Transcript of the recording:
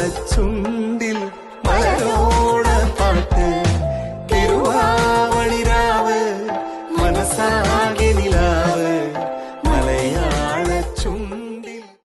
മണച്ചുണ്ടിൽ മലരോണ പാട്ട്. തിരുവാവളിരാവ് മനസ്സാ